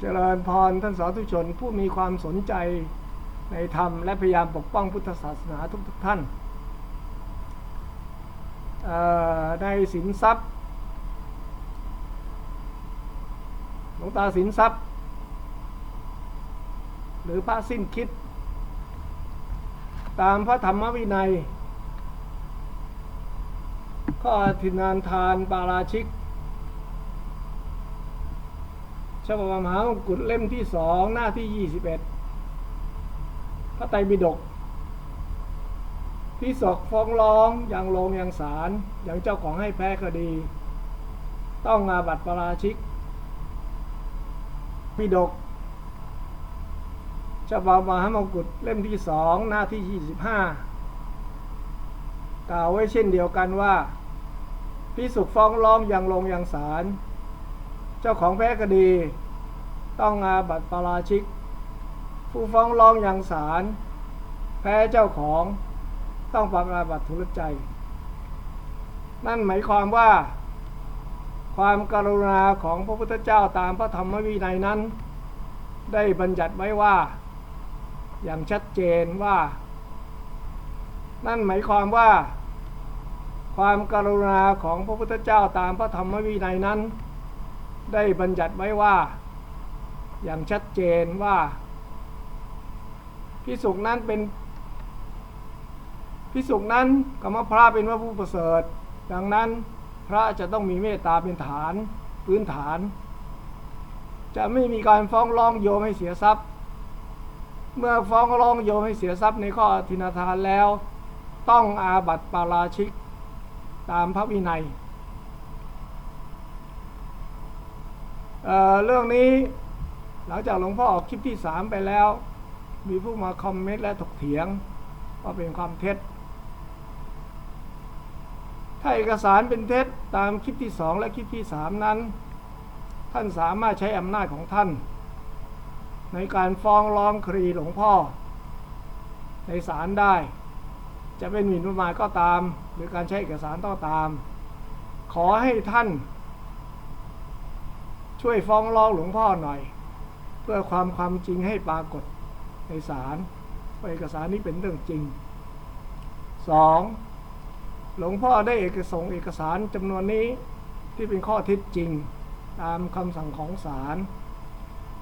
เจริญพรท่านสาธุชนผู้มีความสนใจในธรรมและพยายามปกป้องพุทธศาสนาทุกๆทท่าน ในสินทรัพย์หลวงตาสินทรัพย์ หรือพระสิ้นคิด ตามพระธรรมวินัย ข้ออธินานทานปาราชิก ฉบับมหามงกุฎเล่มที่สองหน้าที่ยี่สิบเอ็ดพระไตรปิฎกพิศกฟ้องร้องอย่างลงอย่างศาลอย่างเจ้าของให้แพ้คดี ต้องอาบัติปาราชิกปิฎกฉบับมหามงกุฎเล่มที่สองหน้าที่ยี่สิบห้ากล่าวไว้เช่นเดียวกันว่าพิสุกฟ้องร้องอย่างลงอย่างศาล เจ้าของแพ้คดี ต้องอาบัติปาราชิก ผู้ฟ้องร้องอย่างศาลแพ้เจ้าของต้องปักอาบัติทุลใจ นั่นหมายความว่า ความกรุณาของพระพุทธเจ้าตามพระธรรมวินัยนั้น ได้บัญญัติไว้ว่า อย่างชัดเจนว่า นั่นหมายความว่าความกรุณาของพระพุทธเจ้าตามพระธรรมวินัยนั้น ได้บัญญัติไว้ว่า อย่างชัดเจนว่าพิสุกนั้นเป็นพิสุกนั้นกรรมพระเป็นพระผู้ประเสริฐ ดังนั้นพระจะต้องมีเมตตาเป็นฐานพื้นฐาน จะไม่มีการฟ้องร้องโยมให้เสียทรัพย์ เมื่อฟ้องร้องโยมให้เสียทรัพย์ในข้อทินาทานแล้ว ต้องอาบัติปาราชิกตามพระวินัย เเรื่องนี้หลังจากหลวงพ่อออกคลิปที่สามไปแล้ว มีผู้มาคอมเมนต์และถกเถียงว่าเป็นความเท็จ ถ้าเอกสารเป็นเท็จตามคลิปที่สองและคลิปที่สามนั้น ท่านสามารถใช้อำนาจของท่าน ในการฟ้องร้องคดีหลวงพ่อ ในศาลได้ จะเป็นหมิ่นประมาทก็ตาม หรือการใช้เอกสารก็ตาม ขอให้ท่าน ช่วยฟ้องร้องหลวงพ่อหน่อย เพื่อความความจริงให้ปรากฏในศาลเอกสารนี้เป็นเรื่องจริง 2. หลวงพ่อได้เอกสงเอกสารจำนวนนี้ที่เป็นข้อเท็จจริง ตามคำสั่งของศาล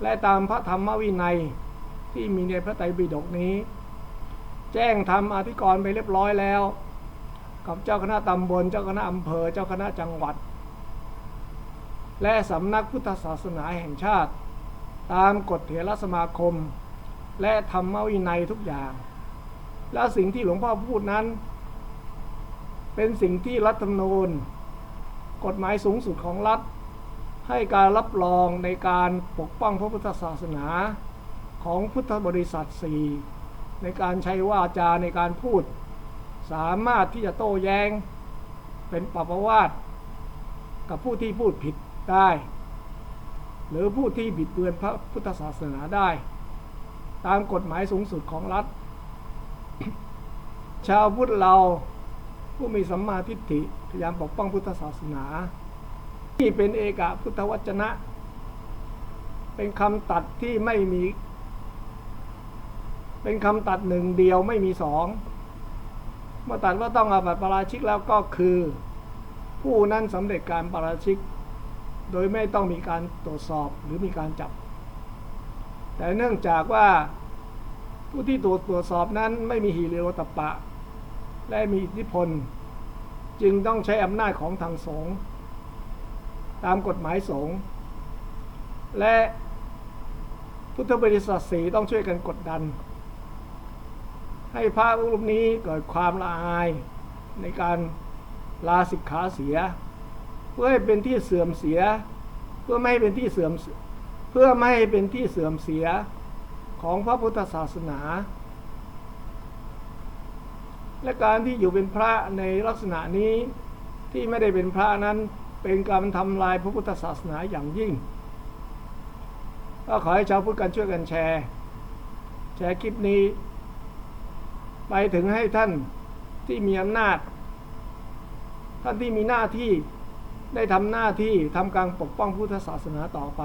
และตามพระธรรมวินัยที่มีในพระไตรปิฎกนี้ แจ้งทำอธิกรณ์ไปเรียบร้อยแล้ว กับเจ้าคณะตำบลเจ้าคณะอำเภอเจ้าคณะจังหวัด และสำนักพุทธศาสนาแห่งชาติ ตามกฎเถรสมาคม และธรรมวินัยทุกอย่าง และสิ่งที่หลวงพ่อพูดนั้น เป็นสิ่งที่รัฐธรรมนูญ กฎหมายสูงสุดของรัฐ ให้การรับรองในการปกป้องพระพุทธศาสนาของพุทธบริษัทสี่ในการใช้วาจาในการพูด สามารถที่จะโต้แย้ง เป็นปรับวาทกับผู้ที่พูดผิด ได้ หรือผู้ที่บิดเบือนพระพุทธศาสนาได้ ตามกฎหมายสูงสุดของรัฐ ชาวพุทธเราผู้มีสัมมาทิฏฐิพยายามปกป้องพุทธศาสนา ที่เป็นเอกะพุทธวจนะ เป็นคำตัดที่ไม่มี เป็นคำตัดหนึ่งเดียวไม่มีสองเมื่อตัดว่าต้องอาบัติปราชิกแล้วก็คือ ผู้นั้นสำเร็จการปราชิก โดยไม่ต้องมีการตรวจสอบหรือมีการจับ แต่เนื่องจากว่าผู้ที่ตรวจตรวจสอบนั้นไม่มีหีเรวตปะ และมีอิทธิพล จึงต้องใช้อำนาจของทางสงฆ์ตามกฎหมายสงฆ์และพุทธบริษัทสีต้องช่วยกันกดดัน ให้พระรูปนี้เกิดความละอายในการลาสิกขาเสีย เพื่อให้เป็นที่เสื่อมเสีย เพื่อไม่ให้เป็นที่เสื่อมเพื่อไม่ให้เป็นที่เสื่อมเสียของพระพุทธศาสนา และการที่อยู่เป็นพระในลักษณะนี้ที่ไม่ได้เป็นพระนั้นเป็นการทำลายพระพุทธศาสนาอย่างยิ่ง ก็ขอให้ชาวพุทธกันช่วยกันแชร์ แชร์คลิปนี้ ไปถึงให้ท่านที่มีอำนาจ ท่านที่มีหน้าที่ ได้ทำหน้าที่ทำการปกป้องพุทธศาสนาต่อไป